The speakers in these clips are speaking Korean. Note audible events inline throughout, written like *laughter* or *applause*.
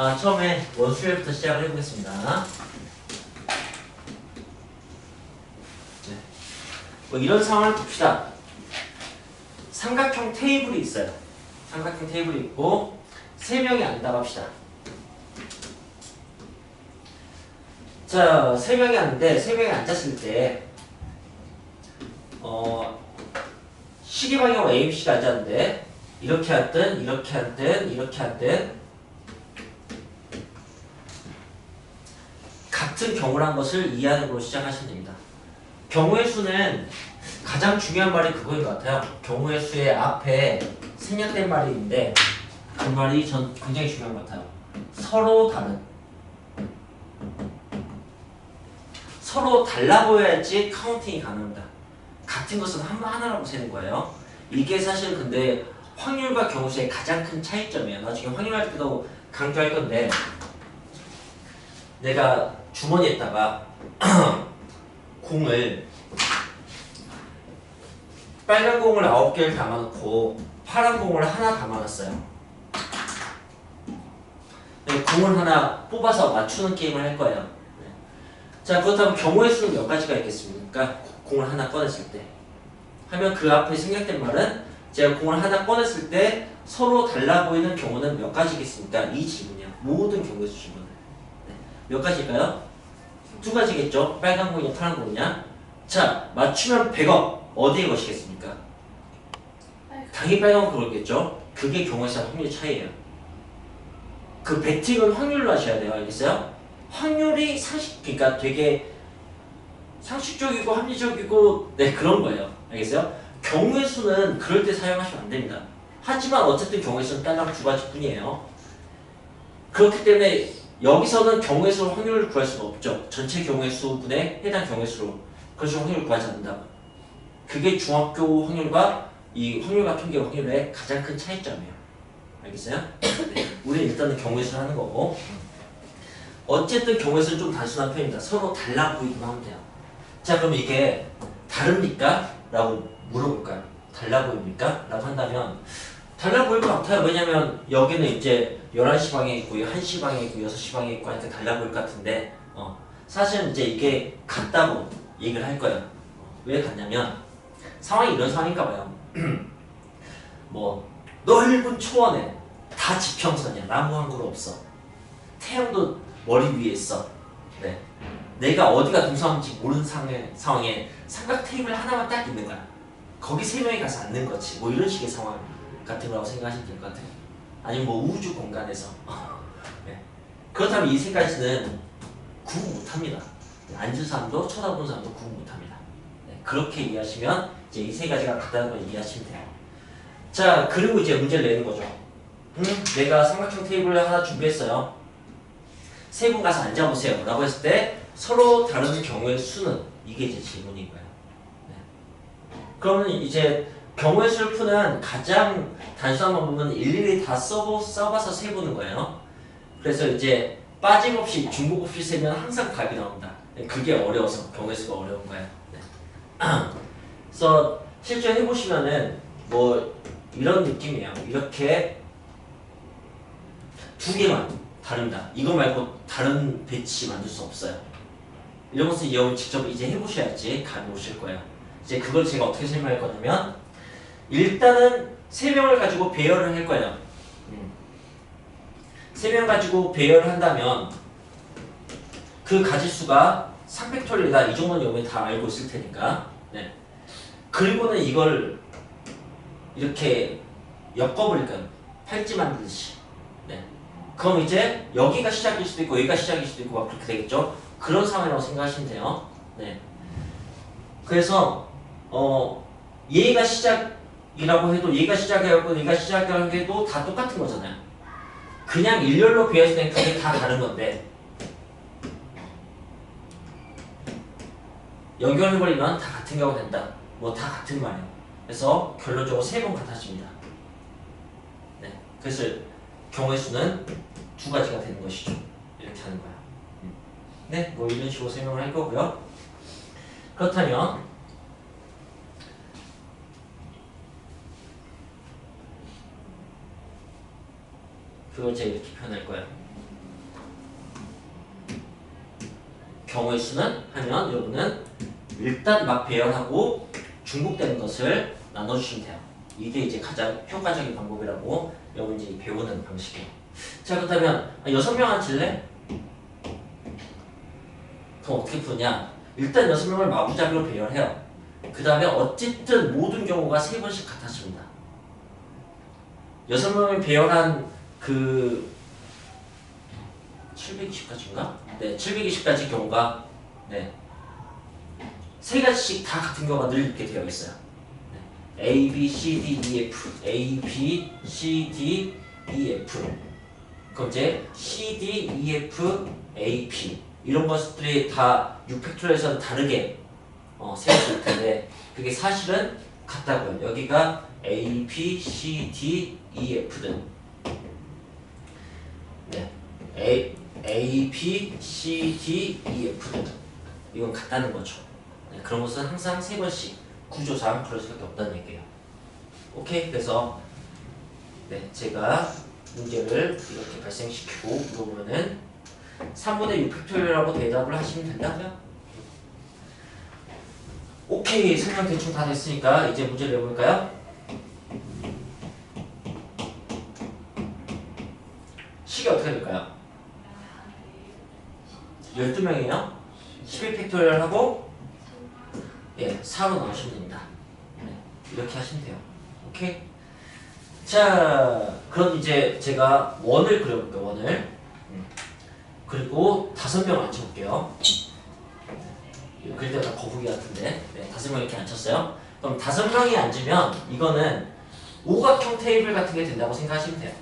아, 처음에 원수열부터 시작을 해보겠습니다. 네. 뭐 이런 상황을 봅시다. 삼각형 테이블이 있어요. 삼각형 테이블이 있고 세 명이 앉다 합시다. 자, 세 명이 앉는데 세 명이 앉았을 때 어, 시계 방향으로 A, B, C가 앉았는데 이렇게 앉든 이렇게 앉든 이렇게 앉든 같은 경우란 것을 이해하는 걸로 시작하시면 됩니다. 경우의 수는 가장 중요한 말이 그거인 것 같아요. 경우의 수의 앞에 생략된 있는데 그 말이 전 굉장히 중요한 것 같아요. 서로 다른 서로 달라 보여야지 카운팅이 가능합니다. 같은 것은 한 하나라고 세는 거예요. 이게 사실 근데 확률과 경우수의 가장 큰 차이점이에요. 나중에 확률할 때도 강조할 건데 내가 주머니에다가 *clears throat* 공을 빨간 공을 9개를 담아놓고 파란 공을 하나 담아놨어요. 네, 공을 하나 뽑아서 맞추는 게임을 할 거예요. 네. 자 그렇다면 경우의 수는 몇 가지가 있겠습니까? 공을 하나 꺼냈을 때 하면 그 앞에 생략된 말은 제가 공을 하나 꺼냈을 때 서로 달라 보이는 경우는 몇 가지겠습니까? 이 질문이요. 모든 경우의 수 질문은 네. 몇 가지일까요? 두 가지겠죠. 빨간 공이냐 파란 공이냐. 자 맞추면 100억 어디에 것이겠습니까? 당연히 빨간 건 그거겠죠. 그게 경우의 수와 확률의 차이예요. 그 배팅은 확률로 하셔야 돼요. 알겠어요? 확률이 상식 그러니까 되게 상식적이고 합리적이고 네 그런 거예요. 알겠어요? 경우의 수는 그럴 때 사용하시면 안 됩니다. 하지만 어쨌든 경우의 수는 딱두 가지 뿐이에요. 그렇기 때문에 여기서는 경우의 수 확률을 구할 수가 없죠. 전체 경우의 수분의 해당 경우의 수로 그래서 확률을 구하지 않는다. 그게 중학교 확률과 이 확률과 통계 확률의 가장 큰 차이점이에요. 알겠어요? *coughs* 네. 우리는 일단은 경우의 수를 하는 거고 어쨌든 경우의 수는 좀 단순한 표현입니다. 서로 달라 보이기만 하면 돼요. 자 그럼 이게 다릅니까? 라고 물어볼까요? 달라 보입니까? 라고 한다면 달라 보일 것 같아요. 왜냐면 여기는 이제 11시 방에 있고 1시 방에 있고 6시 방에 있고 하니까 달라 보일 것 같은데 어, 사실은 이제 이게 같다고 얘기를 할 거예요. 어, 왜 같냐면 상황이 이런 상황인가 봐요. *clears throat* 뭐 넓은 초원에 다 지평선이야. 나무 한 그루 없어. 태양도 머리 위에 있어. 네. 내가 어디가 동서남인지 모르는 상황에, 상황에 삼각 테이블 하나만 딱 있는 거야. 거기 세 명이 가서 앉는 거지. 뭐 이런 식의 상황 같은 거라고 생각하시면 될 것 같아요. 아니면 뭐 우주 공간에서. *laughs* 네. 그렇다면 이 세 가지는 구분 못합니다. 앉은 사람도 쳐다보는 사람도 구분 못합니다. 네. 그렇게 이해하시면 이제 이 세 가지가 같다는 걸 이해하시면 돼요. 자 그리고 이제 문제를 내는 거죠. 음, 내가 삼각형 테이블을 하나 준비했어요. 세 분 가서 앉아보세요. 라고 했을 때 서로 다른 경우의 수는 이게 이제 질문인 거예요. 네. 그러면 이제 경우의 푸는 가장 단순한 방법은 일일이 다 써보, 써봐서 세보는 거예요. 그래서 이제 빠짐없이 중복 없이 세면 항상 답이 나온다. 그게 어려워서 경우의 수가 어려운 거예요. 네. *clears throat* 그래서 실제 해보시면은 뭐 이런 느낌이에요. 이렇게 두 개만 다릅니다. 이거 말고 다른 배치 만들 수 없어요. 이런 것을 여러분 직접 이제 해보셔야지 감이 오실 거예요. 이제 그걸 제가 어떻게 설명할 거냐면 일단은 세 명을 가지고 배열을 할 거예요. 음. 세명 가지고 배열을 한다면 그 가지수가 3팩토리다 이 정도는 여러분이 다 알고 있을 테니까 네. 그리고는 이걸 이렇게 엮어버릴 거예요. 팔찌 만들듯이. 네. 그럼 이제 여기가 시작일 수도 있고 여기가 시작일 수도 있고 막 그렇게 되겠죠. 그런 상황이라고 생각하시면 돼요. 네. 그래서 어 얘가 시작 이라고 해도 얘가 시작이라고 얘가 시작이라고 해도 다 똑같은 거잖아요. 그냥 일렬로 비해서 그냥 그게 다 다른 건데 연결해버리면 다 같은 경우가 된다. 뭐 다 같은 말이에요. 그래서 결론적으로 세 번 같아집니다. 네. 그래서 경우의 수는 두 가지가 되는 것이죠. 이렇게 하는 거야. 음. 네, 뭐 이런 식으로 설명을 할 거고요. 그렇다면 그걸 제가 이렇게 표현할 거야. 경우의 수는 하면 여러분은 일단 막 배열하고 중복되는 것을 나눠주시면 돼요. 이게 이제 가장 효과적인 방법이라고 여러분이 배우는 방식이에요. 자 그렇다면 여섯 명 앉을래? 그럼 어떻게 푸냐? 일단 여섯 명을 마구잡이로 배열해요. 그 다음에 어쨌든 모든 경우가 세 번씩 같았습니다. 여섯 명을 배열한 그 720까지인가? 네, 720까지 경우가 네. 세 가지씩 다 같은 경우가 늘 있게 되어 있어요. 네. A, B, C, D, E, F. A, B, C, D, E, F. 그럼 이제 C, D, E, F, A, P. 이런 것들이 다 6팩토리에서는 다르게 어, 세워질 텐데 그게 사실은 같다고요. 여기가 A, B, C, D, E, F든 네. A, B, C, D, E, F든 이건 같다는 거죠. 네, 그런 것은 항상 세 번씩 구조상 그럴 수밖에 없다는 얘기예요. 오케이 그래서 네 제가 문제를 이렇게 발생시키고 물어보면은 3분의 6팩토리얼이라고 대답을 하시면 된다고요? 오케이 설명 대충 다 됐으니까 이제 문제를 내볼까요? 식이 어떻게 될까요? 12명이에요? 12팩토리얼 하고 예, 4로 나오시면 됩니다. 네, 이렇게 하시면 돼요. 오케이? 자 그럼 이제 제가 원을 그려볼게요 원을. 음. 그리고 다섯 명 앉혀볼게요. 그릴 때가 거북이 같은데. 네, 다섯 명 이렇게 앉혔어요. 그럼 다섯 명이 앉으면 이거는 오각형 테이블 같은 게 된다고 생각하시면 돼요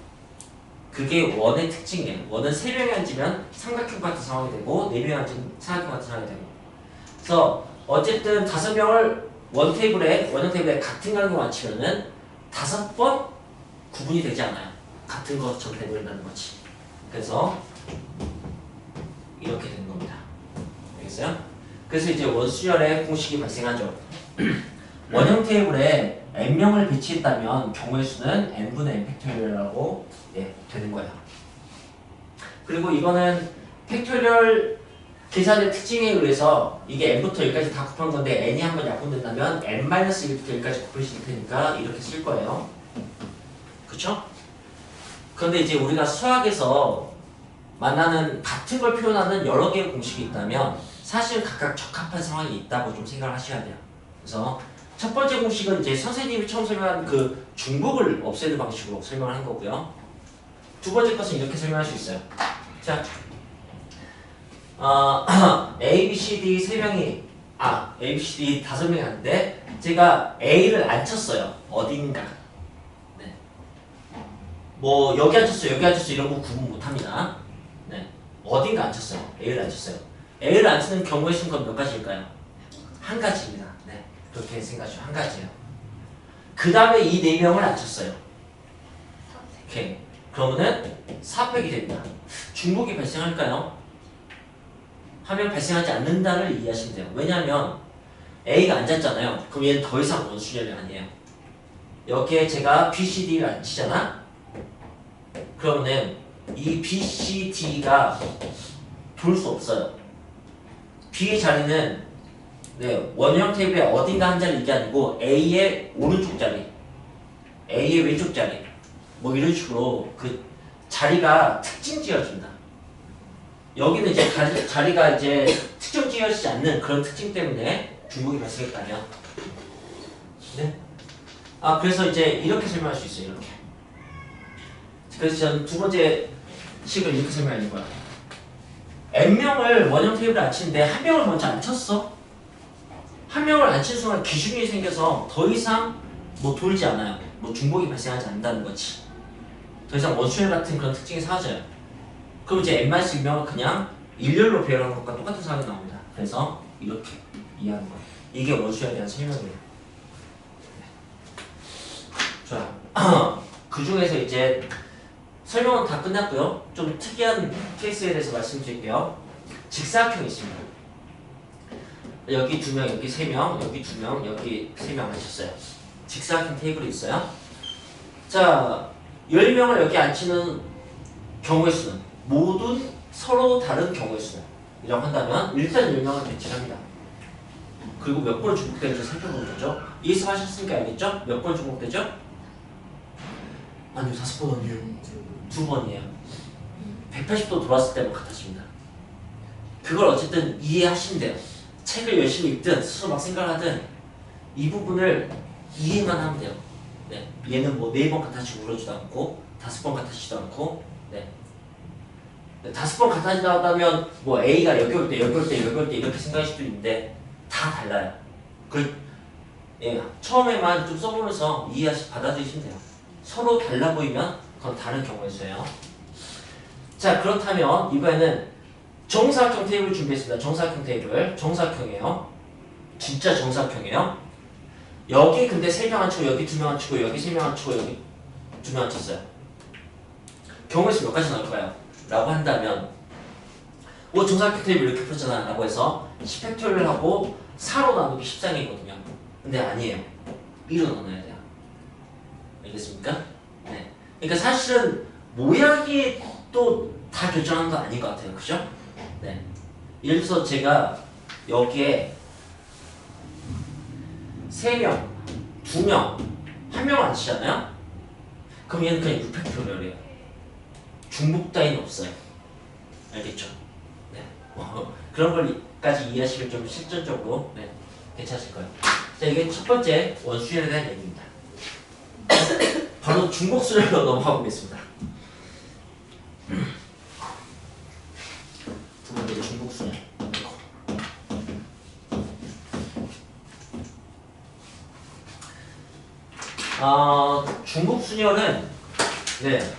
그게 원의 특징이에요. 원은 세 명이 앉으면 삼각형 같은 상황이 되고 네 명이 앉으면 사각형 같은 상황이 되고 그래서 어쨌든 다섯 명을 원 테이블에 원형 테이블에 같은 간격으로 앉히면은 다섯 번 구분이 되지 않아요. 같은 것처럼 돼버린다는 거지. 그래서 이렇게 되는 겁니다. 알겠어요? 그래서 이제 원수열의 공식이 발생하죠. *clears throat* 원형 테이블에 n명을 배치했다면 경우의 수는 n분의 n 팩토리얼이라고 예, 되는 거예요. 그리고 이거는 팩토리얼 계산의 특징에 의해서 이게 n부터 여기까지 다 곱한 건데 n이 한 번 약분된다면 n-1부터 여기까지 곱할 수 테니까 이렇게 쓸 거예요. 그쵸? 그런데 이제 우리가 수학에서 만나는 같은 걸 표현하는 여러 개의 공식이 있다면 사실 각각 적합한 상황이 있다고 좀 생각을 하셔야 돼요. 그래서 첫 번째 공식은 이제 선생님이 처음 설명한 그 중복을 없애는 방식으로 설명을 한 거고요. 두 번째 것은 이렇게 설명할 수 있어요. 자, 어, *clears throat* A, B, C, D 세 명이 아, A, B, C, D 다섯 명이 하는데 제가 A를 안 쳤어요. 어딘가. 네. 뭐 여기 앉혔어요, 여기 앉혔어요 이런 거 구분 못합니다. 네. 어딘가 앉혔어요. A를 안 쳤어요. A를 안 쓰는 경우의 수는 몇 가지일까요? 한 가지입니다. 네, 그렇게 생각하시죠. 한 가지예요. 그 다음에 이 네 명을 안 쳤어요. 오케이. 그러면은 4팩이 됩니다. 중복이 발생할까요? 하면 발생하지 않는다를 이해하시면 돼요. 왜냐하면 A가 앉았잖아요. 그럼 얘는 더 이상 원수열이 아니에요. 여기에 제가 B, C, D를 안 치잖아? 그러면은 이 B, C, D가 돌 수 없어요. B의 자리는 네, 원형 테이블의 어딘가 한 자리 이게 아니고 A의 오른쪽 자리, A의 왼쪽 자리, 뭐 이런 식으로 그 자리가 특징 지어진다. 여기는 이제 가- 자리가 이제 특정 지어지지 않는 그런 특징 때문에 중복이 발생했다면, 네. 아 그래서 이제 이렇게 설명할 수 있어요. 이렇게. 그래서 저는 두 번째 식을 이렇게 설명할 거야. n명을 원형 테이블에 안 치는데 한 명을 먼저 안 쳤어. 한 명을 안 친 순간 기준이 생겨서 더 이상 뭐 돌지 않아요. 뭐 중복이 발생하지 않는다는 거지. 더 이상 원수열 같은 그런 특징이 사라져요. 그럼 이제 n-1명은 그냥 일렬로 배열하는 것과 똑같은 상황이 나옵니다. 그래서 이렇게 이해하는 거예요. 이게 원수열에 대한 설명이에요. 자, *clears throat* 그 중에서 이제 설명은 다 끝났고요. 좀 특이한 케이스에 대해서 말씀드릴게요. 직사각형이 있습니다. 여기 두 명, 여기 세 명, 여기 두 명, 여기 세 명 하셨어요. 직사각형 테이블이 있어요. 자, 10명을 여기 앉히는 경우의 수는 모든 서로 다른 경우의 수는 이라고 한다면 일단 10명을 배치합니다. 그리고 몇 번 중복되는지 살펴보는 거죠. 이해하셨으니까 알겠죠? 몇 번 중복되죠? 아니요, 다섯 번 아니에요. 두 번이에요. 180도 돌았을 때만 같아집니다. 그걸 어쨌든 이해하시면 돼요. 책을 열심히 읽든 스스로 막 생각을 하든 이 부분을 이해만 하면 돼요. 네. 얘는 뭐 네 번 같아지고 그러지도 않고 다섯 번 같아지지도 않고 네. 네, 다섯 번 같아진다면 뭐 A가 여기 올 때 여기 올 때 여기 올 때 이렇게 생각할 수도 있는데 다 달라요. 그 예, 처음에만 좀 써보면서 이해하시 받아들이시면 돼요. 서로 달라 보이면 그건 다른 경우의 수예요. 자 그렇다면 이번에는 정사각형 테이블 준비했습니다. 정사각형 테이블 정사각형이에요. 진짜 정사각형이에요. 여기 근데 세명 앉히고 여기 두명 앉히고 여기 세명 앉히고 여기 두명 앉혔어요. 경우의 수몇 가지 나올까요? 라고 한다면 뭐 정사각형 테이블 이렇게 풀었잖아 라고 해서 10팩토리얼 하고 4로 나누기 13이거든요. 근데 아니에요. 1로 나눠야 돼요. 알겠습니까? 네. 그러니까 사실은 모양이 또 다 결정하는 거 아닌 것 같아요. 그죠? 네. 예를 들어서 제가 여기에 3명, 2명, 1명 앉히잖아요? 그럼 얘는 그냥 6팩토리얼이에요. 중복 따위는 없어요. 알겠죠? 네. 어, *laughs* 그런 걸까지 이해하시면 좀 실전적으로 네, 괜찮으실 거예요. 자, 이게 첫 번째 원수열에 대한 얘기입니다. *coughs* 바로 중복 수열로 넘어가 보겠습니다. 두 번째 중복수열. 아, 중복수열은 네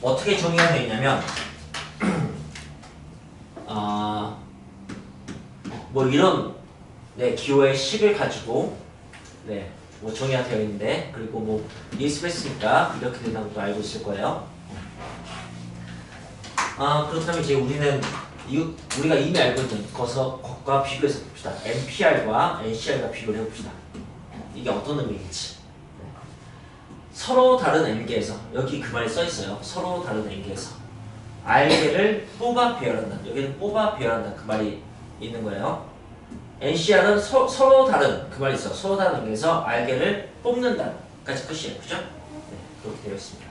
어떻게 정의가 되어 있냐면 *clears throat* 아, 뭐 이런 네, 기호의 10을 가지고 네, 뭐 정의가 되어 있는데 그리고 뭐 리스페스니까 이렇게 것도 알고 있을 거예요. 아 그렇다면 이제 우리는 이, 우리가 이미 알고 있는 것과 비교해서 봅시다. NPR과 NCR과 비교를 해봅시다. 이게 어떤 의미인지. 네. 서로 다른 N개에서 여기 그 말이 써 있어요. 서로 다른 N개에서 R개를 뽑아 배열한다. 여기는 뽑아 배열한다. 그 말이 있는 거예요. NCR은 서, 서로 다른 그 말이 있어. 서로 다른 N개에서 R개를 뽑는다 까지 끝이에요. 그죠? 네, 그렇게 되어 있습니다.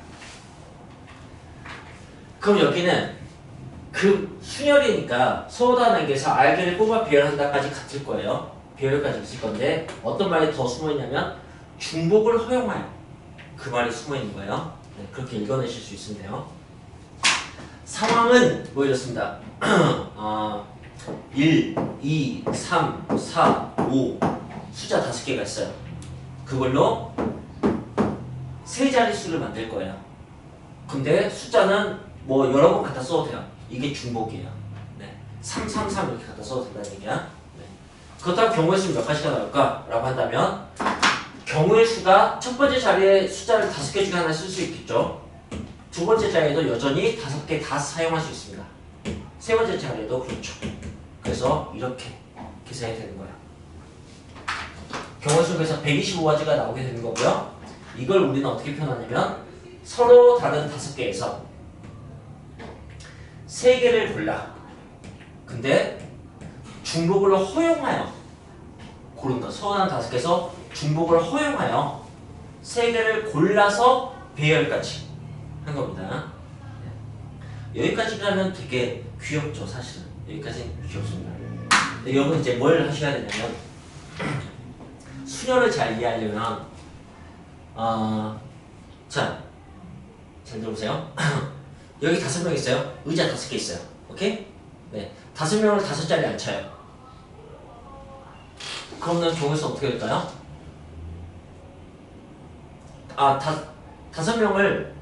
그럼 여기는 그 순열이니까 서로 다른 N개에서 R개를 뽑아 배열한다까지 같을 거예요. 배열까지 있을 건데 어떤 말이 더 숨어 있냐면 중복을 허용하여 그 말이 숨어 있는 거예요. 네, 그렇게 읽어내실 수 있으면 돼요. 상황은 뭐 이렇습니다. *clears throat* 아, 1, 2, 3, 4, 5 숫자 다섯 개가 있어요. 그걸로 세 자릿수를 만들 거예요. 근데 숫자는 뭐 여러 번 갖다 써도 돼요. 이게 중복이에요. 네. 3, 3, 3 이렇게 갖다 써도 된다는 얘기야. 네. 그렇다면 경우의 수는 몇 가지가 나올까? 라고 한다면 경우의 수가 첫 번째 자리에 숫자를 다섯 개 중에 하나 쓸 수 있겠죠. 두 번째 자리에도 여전히 다섯 개 다 사용할 수 있습니다. 세 번째 자리에도 그렇죠. 그래서 이렇게 계산이 되는 거예요. 경우의 수에서 125가지가 나오게 되는 거고요. 이걸 우리는 어떻게 표현하냐면 서로 다른 다섯 개에서 세 개를 골라. 근데 중복을 허용하여 고른다. 다른 다섯 개에서 중복을 허용하여 세 개를 골라서 배열까지 한 겁니다. 네. 여기까지라면 되게 귀엽죠, 사실은. 여기까지는 귀엽습니다. 여러분 이제 뭘 하셔야 되냐면 수녀를 잘 이해하려면 어, 자, 잘 들어보세요. *clears throat* 여기 다섯 명 있어요. 의자 다섯 개 있어요. 오케이? 네, 다섯 명을 다섯 자리에 앉혀요. 그러면 경우에서 어떻게 될까요? 아, 다, 다섯 명을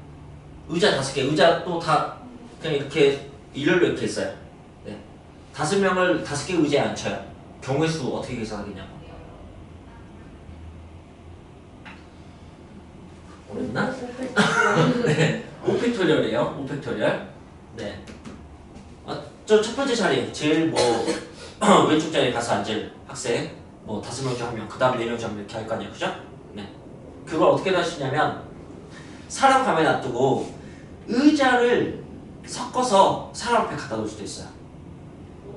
의자 다섯 개, 의자 또 다 그냥 이렇게 일렬로 이렇게 있어요. 네. 다섯 명을 다섯 개 의자에 앉혀요. 경우의 수 어떻게 계산하겠냐고. 어렵나? *laughs* 네. 5팩토리얼이에요. 5팩토리얼. 네. 아, 저 첫 번째 자리, 제일 뭐 *clears throat* 왼쪽 자리에 가서 앉을 학생, 뭐 다섯 명중한 명, 그 다음 네명중한명 이렇게 할 거 아니에요, 그죠? 네. 그걸 어떻게 하시냐면 사람 가만히 놔두고 의자를 섞어서 사람 앞에 갖다 놓을 수도 있어요.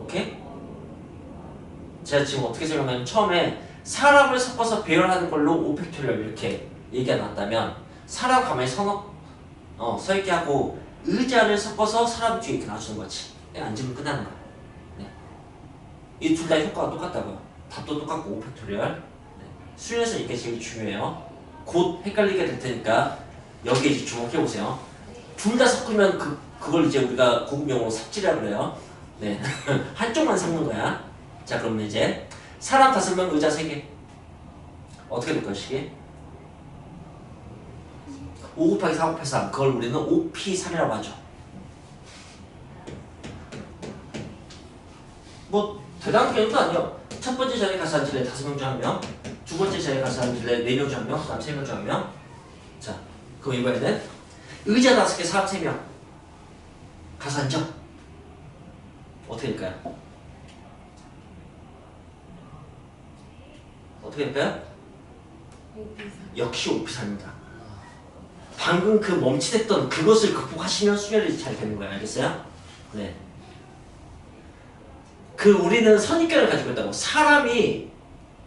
오케이? 제가 지금 어떻게 설명하면 처음에 사람을 섞어서 배열하는 걸로 오펙토리얼 이렇게 얘기가 났다면 사람 가만히 서너 어, 서 있게 하고 의자를 섞어서 사람 뒤에 이렇게 놔주는 거지. 그냥 앉으면 끝나는 거야. 네. 이둘 다 효과가 똑같다고요. 답도 똑같고 오펙토리얼. 네. 수련에서 이게 제일 중요해요. 곧 헷갈리게 될 테니까 여기에 이제 주목해 보세요. 둘 다 섞으면 그 그걸 이제 우리가 고급 용어로 삽질이라 그래요. 네. *laughs* 한쪽만 섞는 거야. 자, 그러면 이제 사람 다섯 명 의자 세 개. 어떻게 될 것이게? 5 곱하기 4 곱하기 3 그걸 우리는 5P3이라고 하죠. 뭐 대단한 개념도 아니요. 첫 번째 자리에 가서 앉을래 다섯 명 중 한 명. 두 번째 자리에 가서 앉을래 네 명 중 한 명. 그다음 세 명 중 한 명. 자, 그럼 이번에는 의자 다섯 개 사람 세 명. 가서 앉아. 어떻게 될까요? 어떻게 될까요? 역시 오피사입니다. 방금 그 멈칫했던 그것을 극복하시면 수혈이 잘 되는 거예요. 알겠어요? 네. 그 우리는 선입견을 가지고 있다고 사람이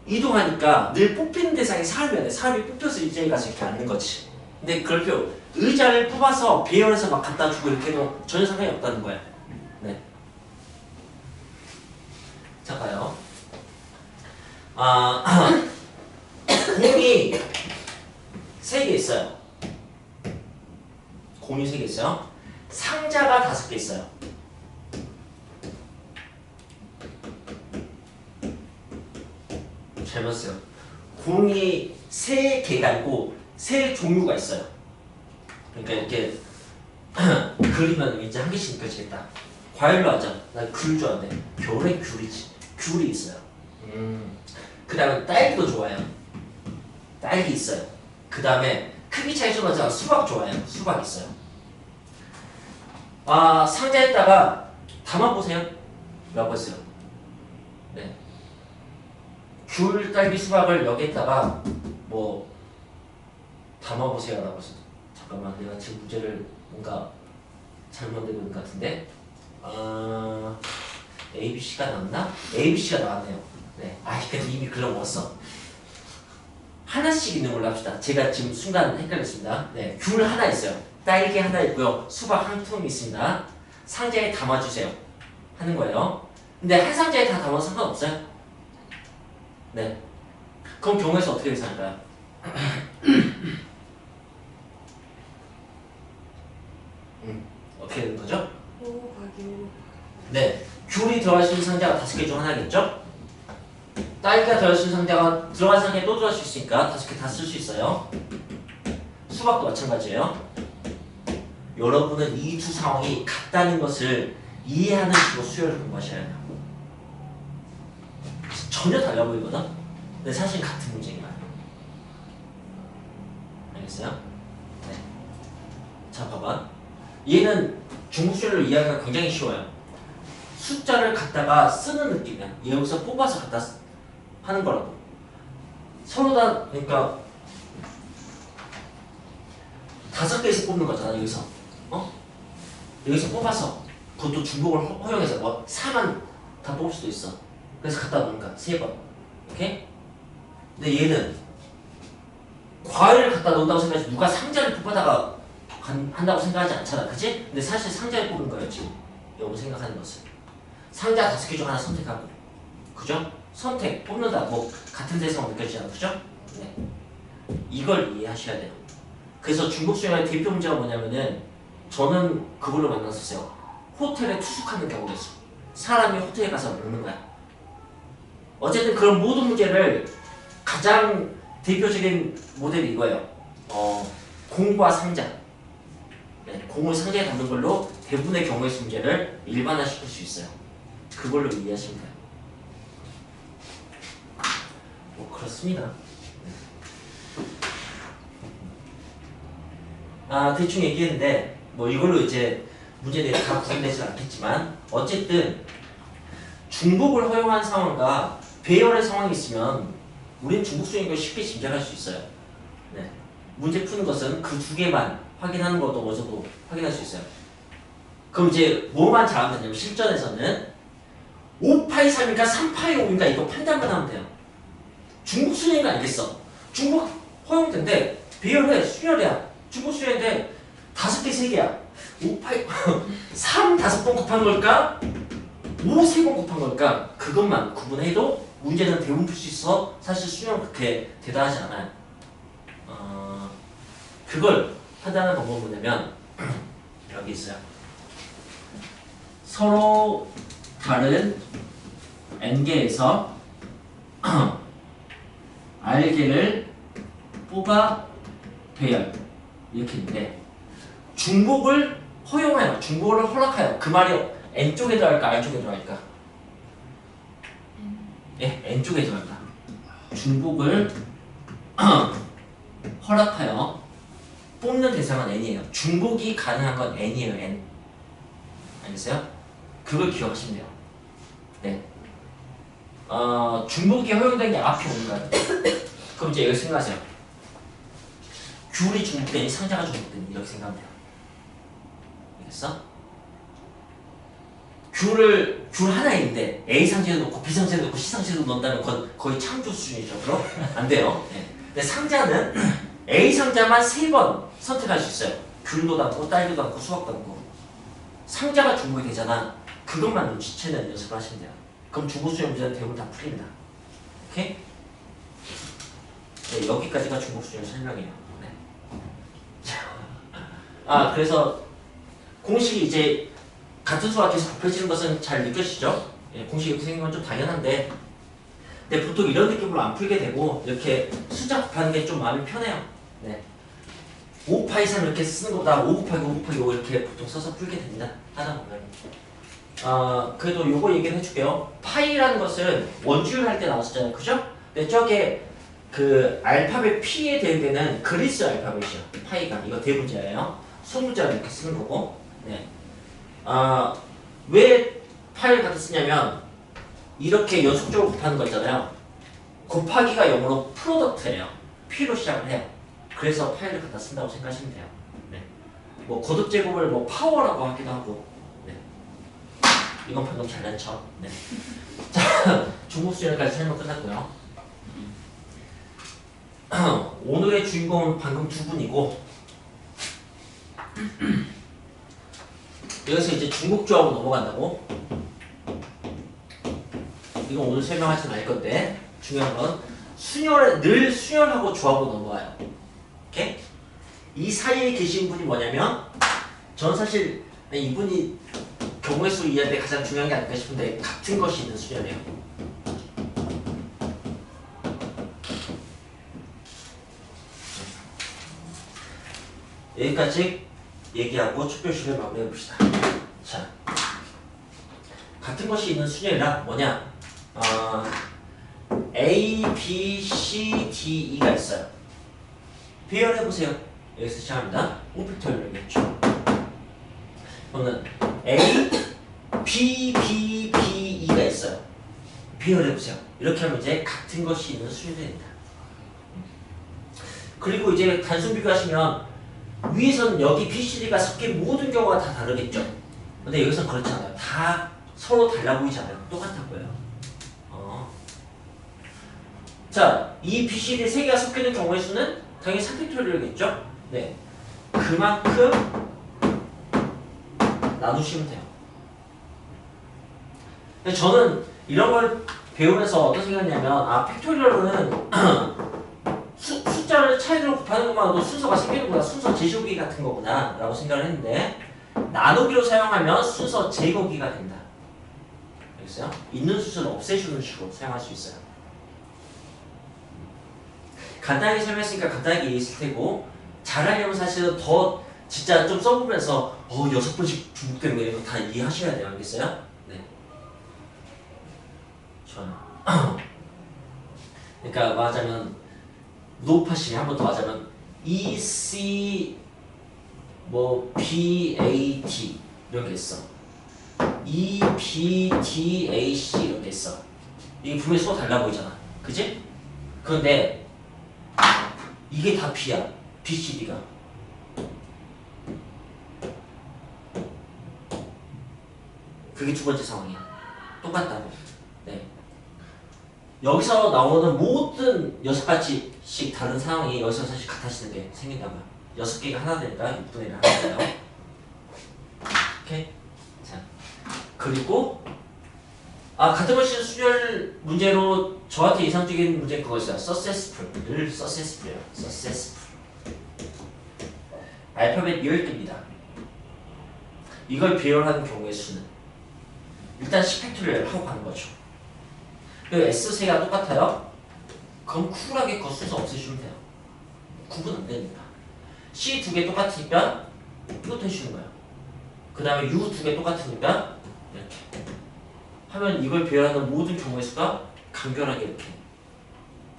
이동하니까 늘 뽑히는 대상이 사람이야 돼. 사람이 뽑혀서 이제 가서 이렇게 앉는 거지. 근데 그럴 필요 의자를 뽑아서 배열해서 막 갖다 주고 이렇게 해도 전혀 상관이 없다는 거야. 네. 자 봐요. 아 *coughs* 공이 세 개 있어요. 공이 세 개 있어요. 상자가 다섯 개 있어요. 잘 봤어요. 공이 세 개가 있고 세 종류가 있어요. 그러니까 이렇게 *clears throat* 그리면 이제 한 개씩 느껴지겠다. 과일로 하자. 난귤 좋아하는데 겨울에 귤이지. 귤이 있어요. 음. 그 다음에 딸기도 좋아해요. 딸기 있어요. 그 다음에 크기 차이 좀 나지만 수박 좋아해요. 수박 있어요. 아 상자에다가 담아보세요. 라고 했어요. 네. 귤, 딸기, 수박을 여기에다가 뭐 담아보세요. 라고 했어. 잠깐만 내가 지금 문제를 뭔가 잘못 내고 있는 것 같은데 아... ABC가 나왔나? ABC가 나왔네요. 네. 아, 근데 이미 글러 먹었어. 하나씩 있는 걸로 합시다. 제가 지금 순간 헷갈렸습니다. 네, 귤 하나 있어요. 딸기 하나 있고요. 수박 한 통 있습니다. 상자에 담아주세요. 하는 거예요. 근데 한 상자에 다 담아도 상관없어요. 네. 그럼 경우에서 어떻게 계산할까요? 음, 어떻게 되는 거죠? 5 곱하기 5 네. 귤이 들어갈 수 있는 상자가 다섯 개 중 하나겠죠? 딸기가 들어갈 수 있는 상자가 들어갈 상자에 또 들어갈 수 있으니까 다섯 개 다 쓸 수 있어요. 수박도 마찬가지예요. 여러분은 이 두 상황이 같다는 것을 이해하는 식으로 수혈을 공부하셔야 돼요. 전혀 달라 보이거든? 근데 사실 같은 문제인 거야. 알겠어요? 네. 자, 봐봐. 얘는 중국 수혈을 이해하기가 굉장히 쉬워요. 숫자를 갖다가 쓰는 느낌이야. 여기서 뽑아서 갖다 쓰- 하는 거라고. 서로 다 그러니까 다섯 개씩 뽑는 거잖아 여기서. 어? 여기서 뽑아서 그것도 중복을 허- 허용해서 뭐 4만 다 뽑을 수도 있어. 그래서 갖다 놓는 거야 세 번. 오케이? 근데 얘는 과일을 갖다 놓는다고 생각해서 누가 상자를 뽑아다가 간- 한다고 생각하지 않잖아, 그치? 근데 사실 상자를 거예요 지금. 여러분 생각하는 것은. 상자 다섯 개 중 하나 선택하고. 그죠? 선택 뽑는다 뭐 같은 대상 느껴지잖아 그죠? 네. 이걸 이해하셔야 돼요. 그래서 중국 수영의 대표 문제가 뭐냐면은 저는 그걸로 만났었어요. 호텔에 투숙하는 경우가 있어 사람이 호텔에 가서 먹는 거야. 어쨌든 그런 모든 문제를 가장 대표적인 모델이 이거예요. 어, 공과 상자. 네, 공을 상자에 담는 걸로 대부분의 경우의 문제를 일반화시킬 수 있어요 그걸로 이해하시면 돼요. 뭐 그렇습니다. 아 대충 얘기했는데 뭐 이걸로 이제 문제들이 다 구분되지 않겠지만 어쨌든 중복을 허용한 상황과 배열의 상황이 있으면 우리는 중복 수행을 쉽게 짐작할 수 있어요. 네. 문제 푸는 것은 그 두 개만 확인하는 것도 어디서도 확인할 수 있어요. 그럼 이제 뭐만 잘하면 되냐면 실전에서는 583인가 385인가 이거 판단만 하면 돼요. 중국 수준인가 알겠어. 중국 허용된데 배열해 수열이야. 중국 수열인데 다섯 개 세 개야. 58 3 *laughs* 다섯 번 곱한 걸까? 5 세 번 곱한 걸까? 그것만 구분해도 문제는 대부분 풀 수 있어. 사실 수열은 그렇게 대단하지 않아요. 어, 그걸 판단하는 방법은 뭐냐면 *clears throat* 여기 있어요. 서로 다른 n개에서 r개를 뽑아 배열 이렇게 있는데 중복을 허용해요. 중복을 허락해요. 그 말이 n 쪽에 들어갈까 r 쪽에 들어갈까? 예, n 쪽에 들어간다. 중복을 *clears throat* 허락하여 뽑는 대상은 n이에요. 중복이 가능한 건 n이에요. n. 알겠어요? 그걸 기억하시면 돼요. 네. 어, 중복이 허용된 게 앞에 거예요. 그럼 이제 여기 생각하세요. 귤이 중복되니 상자가 중복되니 이렇게 생각하면 돼요. 알겠어? 귤을 귤 하나인데 A 상자도 넣고 B 상자도 넣고 C 상자도 넣는다면 그건 거의 창조 수준이죠. 그럼 안 돼요. 네. 근데 상자는 A 상자만 세 번 선택할 수 있어요. 귤도 담고 딸기도 담고 수박도 담고 상자가 중복이 되잖아. 그것만 눈치채는 연습을 하시면 돼요. 그럼 중복 수행 문제는 대부분 다 풀립니다. 오케이? 네, 여기까지가 중복 수행 설명이에요. 네. 자, 아 그래서 공식이 이제 같은 수가 계속 곱해지는 것은 잘 느껴지죠? 예, 공식이 이렇게 생긴 건 좀 당연한데 근데 보통 이런 느낌으로 안 풀게 되고 이렇게 숫자 곱하는 게 좀 마음이 편해요. 네. 5 파이 3 이렇게 쓰는 것보다 5 곱하기 5 곱하기 5 이렇게 보통 써서 풀게 됩니다. 하다 보면. 아 그래도 요거 얘기를 해줄게요. 파이라는 것은 원주율 할 때 나왔었잖아요. 그죠? 근데 저게 그 알파벳 P에 대응되는 그리스 알파벳이요. 파이가 이거 대문자예요. 소문자를 이렇게 쓰는 거고. 네. 아, 왜 파이를 갖다 쓰냐면 이렇게 연속적으로 곱하는 거 있잖아요. 곱하기가 영어로 프로덕트예요. P로 시작을 해요. 그래서 파이를 갖다 쓴다고 생각하시면 돼요. 네. 뭐 거듭 제곱을 뭐 파워라고 하기도 하고. 네. 이건 방금 잘난 척. 네. 자, 중국 수련까지 설명 끝났고요. *clears throat* 오늘의 주인공은 방금 두 분이고 *clears throat* 여기서 이제 중국 조합으로 넘어간다고. 이건 오늘 설명하지 말 건데 중요한 건 수열 늘 수열하고 조합으로 넘어가요. 오케이? 이 사이에 계신 분이 뭐냐면 전 사실 이분이 경우의 수 이해할 때 가장 중요한 게 아닐까 싶은데 같은 것이 있는 수열이에요. 여기까지 얘기하고 촛별식을 마무리해 봅시다. 자, 같은 것이 있는 수열이라 뭐냐? 어, A, B, C, D, E가 있어요. 배열해 보세요. 여기서 시작합니다. 오피털이겠죠. 그러면 A, B, B, B, E가 있어요. 배열해 보세요. 이렇게 하면 이제 같은 것이 있는 수열이 됩니다. 그리고 이제 단순 비교하시면 위에서는 여기 B, C, D가 섞인 모든 경우가 다 다르겠죠. 근데 여기서는 그렇지 않아요. 다 서로 달라 보이지 않아요. 똑같아 보여요. 어. 자, 이 B, C, D 세 개가 섞이는 경우의 수는 당연히 3팩토리얼이겠죠? 네. 그만큼 나누시면 돼요. 근데 저는 이런 걸 배우면서 어떤 생각이냐면 아 팩토리얼은 *clears throat* 수, 숫자를 차이로 곱하는 것만으로도 순서가 생기는구나 순서 제곱기 같은 거구나 라고 생각을 했는데 나누기로 사용하면 순서 제곱기가 된다 알겠어요? 있는 수를 없애주는 식으로 사용할 수 있어요 간단하게 설명했으니까 간단하게 이해했을 테고 잘하려면 사실은 더 진짜 좀 써보면서 어 여섯 번씩 중복되는 거 이런 거다 이해하셔야 돼요 알겠어요? 네 좋아요 *clears throat* 그러니까 말하자면 노파시 한번 더 하자면 E C 뭐 B A T 이런 게 있어. E B D A C 이런 게 있어. 이게 분명히 수 달라 보이잖아. 그지? 그런데 이게 다 B야. B C D가. 그게 두 번째 상황이야. 똑같다고. 네. 여기서 나오는 모든 여섯 가지씩 다른 상황이 여기서 사실 같아지는 게 생긴다고요. 여섯 개가 하나 되니까 6분의 1 하나 돼요. 오케이. 자. 그리고 아 같은 것이 수열 문제로 저한테 이상적인 문제 그거였어요. successful 늘 successful이에요. successful 알파벳 10개입니다. 이걸 배열하는 경우의 수는 일단 10팩토리얼 하고 가는 거죠. 그리고 S3가 똑같아요. 그럼 쿨하게 그 순서 없애주면 돼요. 구분 안 되니까. C 두 개 똑같으니까 이것도 해주는 거예요. 그 다음에 U 두 개 똑같으니까 이렇게 하면 이걸 배열하는 모든 경우의 수가 간결하게 이렇게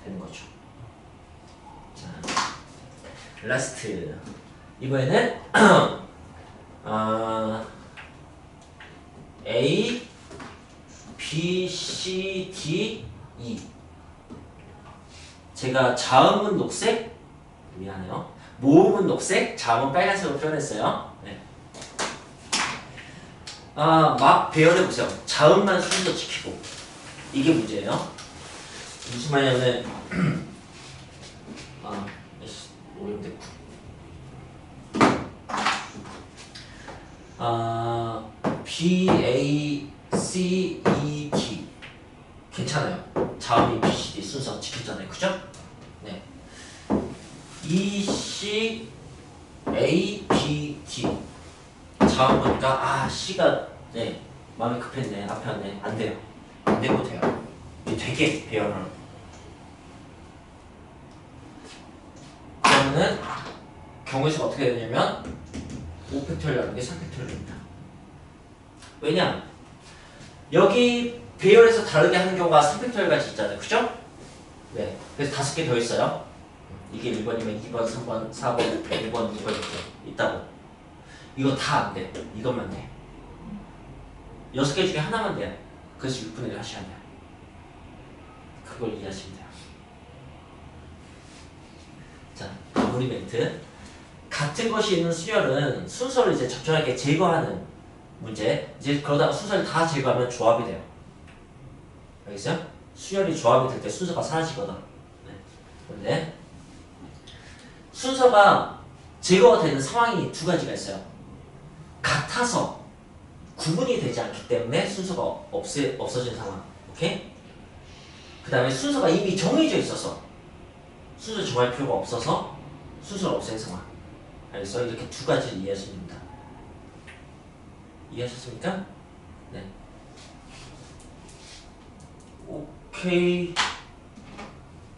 되는 거죠. 자, 라스트 이번에는 *clears throat* 아, A, B, C, D, E 제가 자음은 녹색 미안해요. 모음은 녹색, 자음은 빨간색으로 표현했어요. 네. 아, 막 배열해 보세요. 자음만 순서 지키고 이게 문제예요. 무슨 말이냐면 *clears throat* 아, 에이씨, 오염됐고. 아, B, A, C, E, D 괜찮아요. 자음이 B, C, D 순서 지켰잖아요. 그죠? 네. E, C, A, B, D 자음 보니까 아 C가 네 마음이 급했네 앞에 왔네 안 돼요 안 되고 돼요 되게 배열을 그러면은 수가 어떻게 되냐면 5팩토리얼이라는 게 3팩토리얼입니다 왜냐 여기 배열에서 다르게 하는 경우가 3팩토리얼까지 있잖아요 그죠? 네 그래서 다섯 개 더 있어요 이게 1번이면 2번, 3번, 4번, 5번, 6번 이렇게 있다고 이거 다 안 돼. 이것만 돼. 여섯 개 중에 하나만 돼. 그래서 6분의 1 하셔야 돼요. 그걸 이해하시면 돼요. 자, 마무리 멘트. 같은 것이 있는 수열은 순서를 이제 적절하게 제거하는 문제. 이제 그러다가 순서를 다 제거하면 조합이 돼요. 알겠어요? 수열이 조합이 될 때 순서가 사라지거든. 네. 근데 순서가 제거가 되는 상황이 두 가지가 있어요. 같아서 구분이 되지 않기 때문에 순서가 없애, 없어진 상황. 오케이? 그 다음에 순서가 이미 정해져 있어서 순서 정할 필요가 없어서 순서를 없앤 상황. 알겠어? 이렇게 두 가지를 이해하시면 됩니다. 이해하셨습니까? 네. 오케이.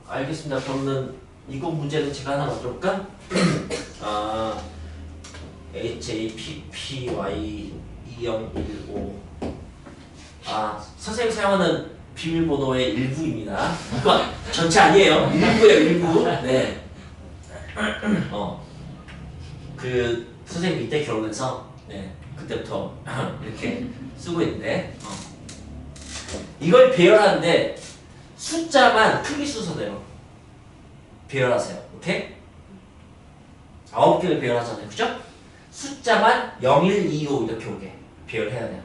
알겠습니다. 그러면 이거 문제는 제가 하나 만들어볼까? *clears throat* 아, HAPPY 2015 아, 선생님이 사용하는 비밀번호의 일부입니다. 이거 전체 아니에요. 일부예요, 일부. 네. *clears throat* 어. 그 선생님이 이때 결혼해서 네, 그때부터 이렇게 쓰고 있는데 어. 이걸 배열하는데 숫자만 크기 순서대로 배열하세요. 오케이? 아홉 개를 배열하잖아요. 그죠? 숫자만 0, 1, 2, 5 이렇게 오게 배열해야 돼요.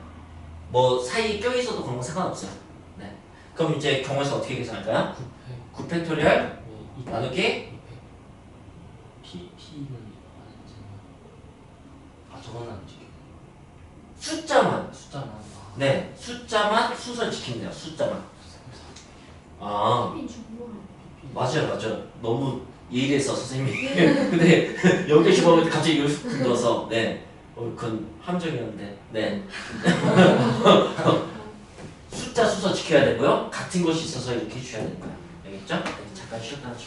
뭐 사이 껴 있어도 그런 거 상관없어요. 네. 그럼 이제 경우에서 어떻게 계산할까요? 9 팩토리얼 네, 나누기 P 했잖아. 아 저건 안 지켜. 숫자만. 숫자만. 아, 네 숫자만 순서 지키면 돼요. 숫자만. 아. 맞아요 맞아요. 너무 예의했어 선생님이. *laughs* 근데 여기 주먹을 갑자기 여기서 들어서. 네. 어, 그건 함정이었는데. 네. *laughs* 숫자 순서 지켜야 되고요. 같은 것이 있어서 이렇게 해주셔야 되는 거예요 알겠죠? 네, 잠깐 쉬었다 하죠